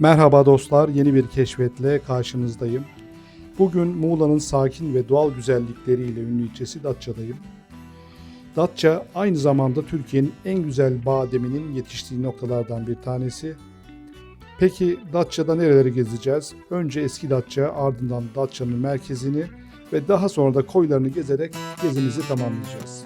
Merhaba dostlar, yeni bir keşfetle karşınızdayım. Bugün Muğla'nın sakin ve doğal güzellikleriyle ünlü ilçesi Datça'dayım. Datça aynı zamanda Türkiye'nin en güzel bademinin yetiştiği noktalardan bir tanesi. Peki Datça'da nereleri gezeceğiz? Önce eski Datça, ardından Datça'nın merkezini ve daha sonra da koylarını gezerek gezimizi tamamlayacağız.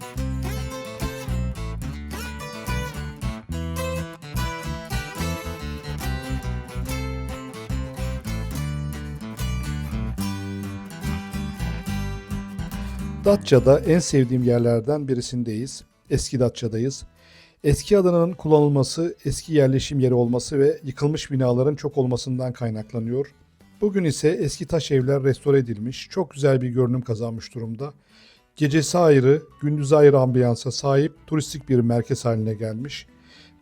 Datça'da en sevdiğim yerlerden birisindeyiz. Eski Datça'dayız. Eski adının kullanılması, eski yerleşim yeri olması ve yıkılmış binaların çok olmasından kaynaklanıyor. Bugün ise eski taş evler restore edilmiş, çok güzel bir görünüm kazanmış durumda. Gecesi ayrı, gündüzü ayrı ambiyansa sahip turistik bir merkez haline gelmiş.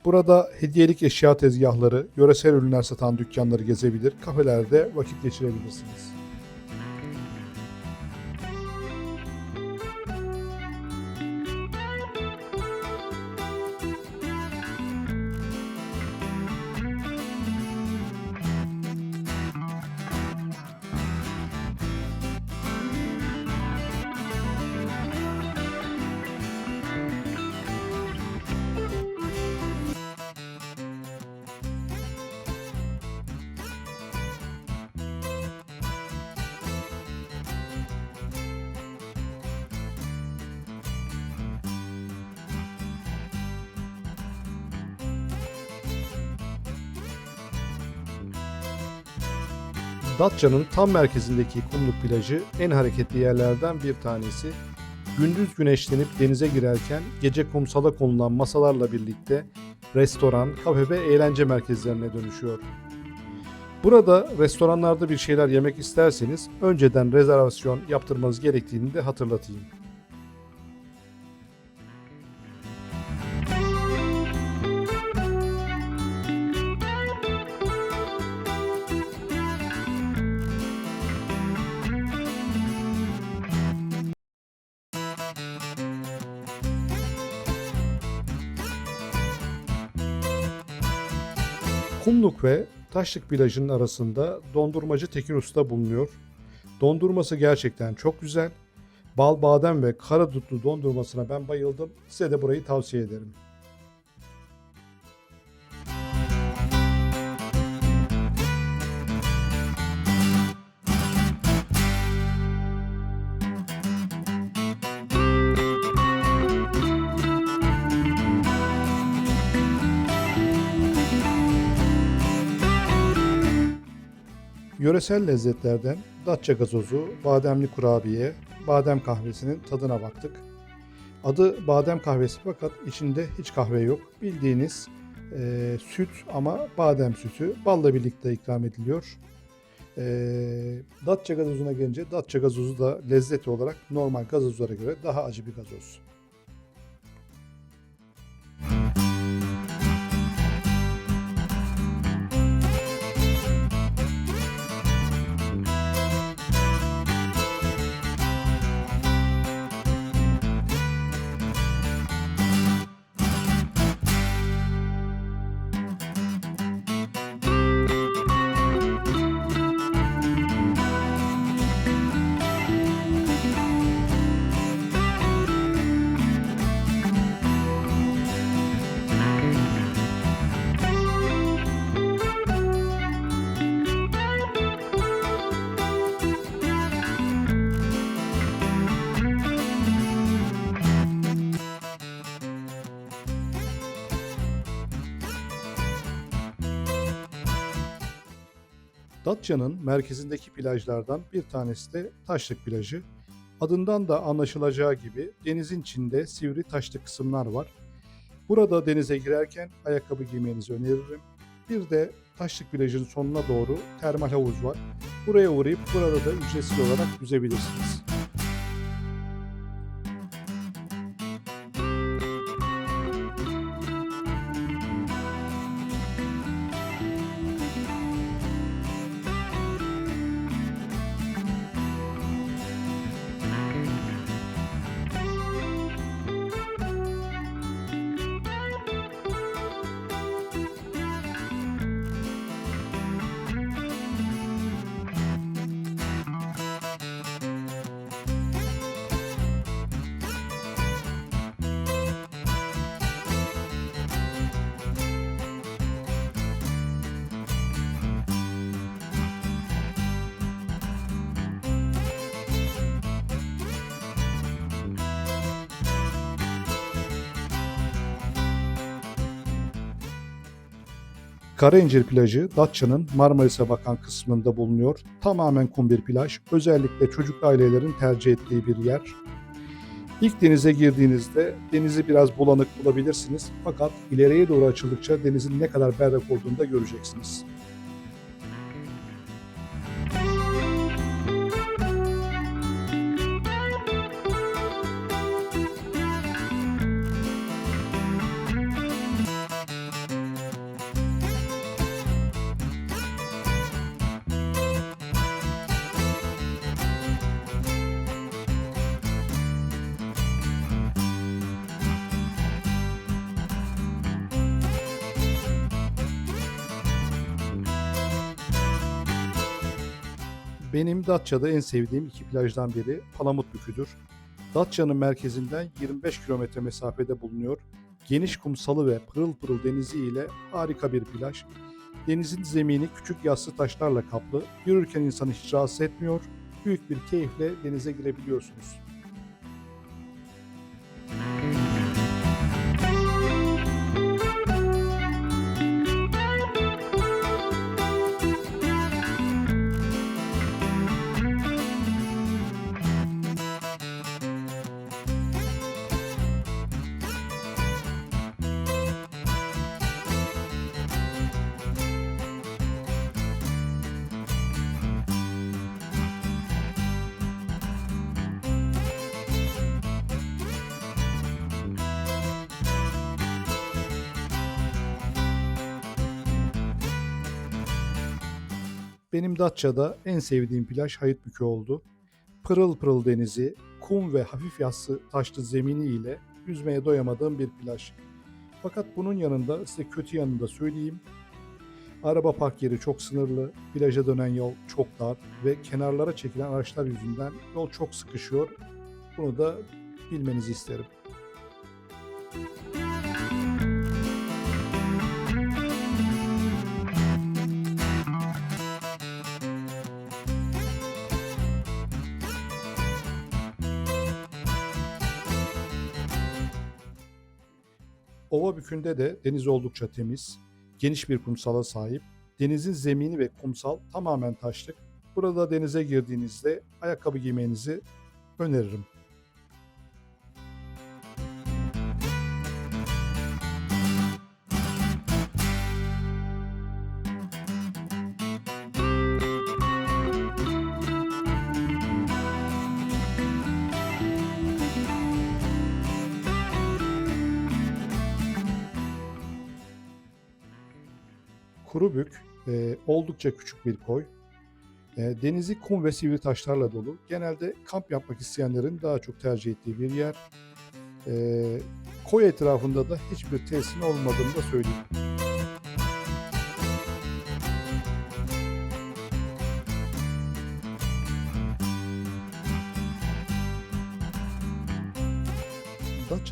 Burada hediyelik eşya tezgahları, yöresel ürünler satan dükkanları gezebilir, kafelerde vakit geçirebilirsiniz. Datça'nın tam merkezindeki kumluk plajı en hareketli yerlerden bir tanesi. Gündüz güneşlenip denize girerken gece kumsala konulan masalarla birlikte restoran, kafe ve eğlence merkezlerine dönüşüyor. Burada restoranlarda bir şeyler yemek isterseniz önceden rezervasyon yaptırmanız gerektiğini de hatırlatayım. Kumluk ve Taşlık plajının arasında dondurmacı Tekin Usta bulunuyor. Dondurması gerçekten çok güzel. Bal, badem ve kara dutlu dondurmasına ben bayıldım. Size de burayı tavsiye ederim. Yöresel lezzetlerden Datça gazozu, bademli kurabiye, badem kahvesinin tadına baktık. Adı badem kahvesi fakat içinde hiç kahve yok. Bildiğiniz e, süt ama badem sütü balla birlikte ikram ediliyor. E, Datça gazozuna gelince Datça gazozu da lezzeti olarak normal gazozlara göre daha acı bir gazoz. Datça'nın merkezindeki plajlardan bir tanesi de Taşlık plajı. Adından da anlaşılacağı gibi denizin içinde sivri taşlı kısımlar var. Burada denize girerken ayakkabı giymenizi öneririm. Bir de Taşlık plajın sonuna doğru termal havuz var. Buraya uğrayıp burada da ücretsiz olarak yüzebilirsiniz. Karayincir plajı Datça'nın Marmaris'e bakan kısmında bulunuyor. Tamamen kum bir plaj. Özellikle çocuk ailelerin tercih ettiği bir yer. İlk denize girdiğinizde denizi biraz bulanık bulabilirsiniz. Fakat ileriye doğru açıldıkça denizin ne kadar berrak olduğunu da göreceksiniz. Benim Datça'da en sevdiğim iki plajdan biri Palamutbükü'dür. Datça'nın merkezinden 25 kilometre mesafede bulunuyor. Geniş kumsalı ve pırıl pırıl denizi ile harika bir plaj. Denizin zemini küçük yassı taşlarla kaplı. Yürürken insanı hiç rahatsız etmiyor. Büyük bir keyifle denize girebiliyorsunuz. Benim Datça'da en sevdiğim plaj Hayıtbükü oldu. Pırıl pırıl denizi, kum ve hafif yassı taşlı zemini ile yüzmeye doyamadığım bir plaj. Fakat bunun yanında size kötü yanını da söyleyeyim. Araba park yeri çok sınırlı, plaja dönen yol çok dar ve kenarlara çekilen araçlar yüzünden yol çok sıkışıyor. Bunu da bilmenizi isterim. Ova Bükü'nde de deniz oldukça temiz, geniş bir kumsala sahip. Denizin zemini ve kumsal tamamen taşlık. Burada denize girdiğinizde ayakkabı giymenizi öneririm. Kurubük e, oldukça küçük bir koy. E, denizi kum ve sivri taşlarla dolu. Genelde kamp yapmak isteyenlerin daha çok tercih ettiği bir yer. E, koy etrafında da hiçbir tesisin olmadığını da söyleyeyim.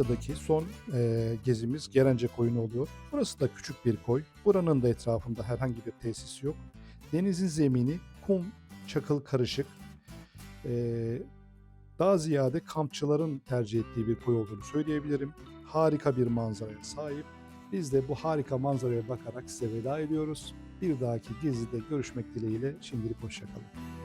Datça'daki son e, gezimiz Gerence Koyunu oluyor. Burası da küçük bir koy. Buranın da etrafında herhangi bir tesis yok. Denizin zemini kum, çakıl karışık. E, daha ziyade kampçıların tercih ettiği bir koy olduğunu söyleyebilirim. Harika bir manzaraya sahip. Biz de bu harika manzaraya bakarak size veda ediyoruz. Bir dahaki gezide görüşmek dileğiyle şimdilik hoşçakalın.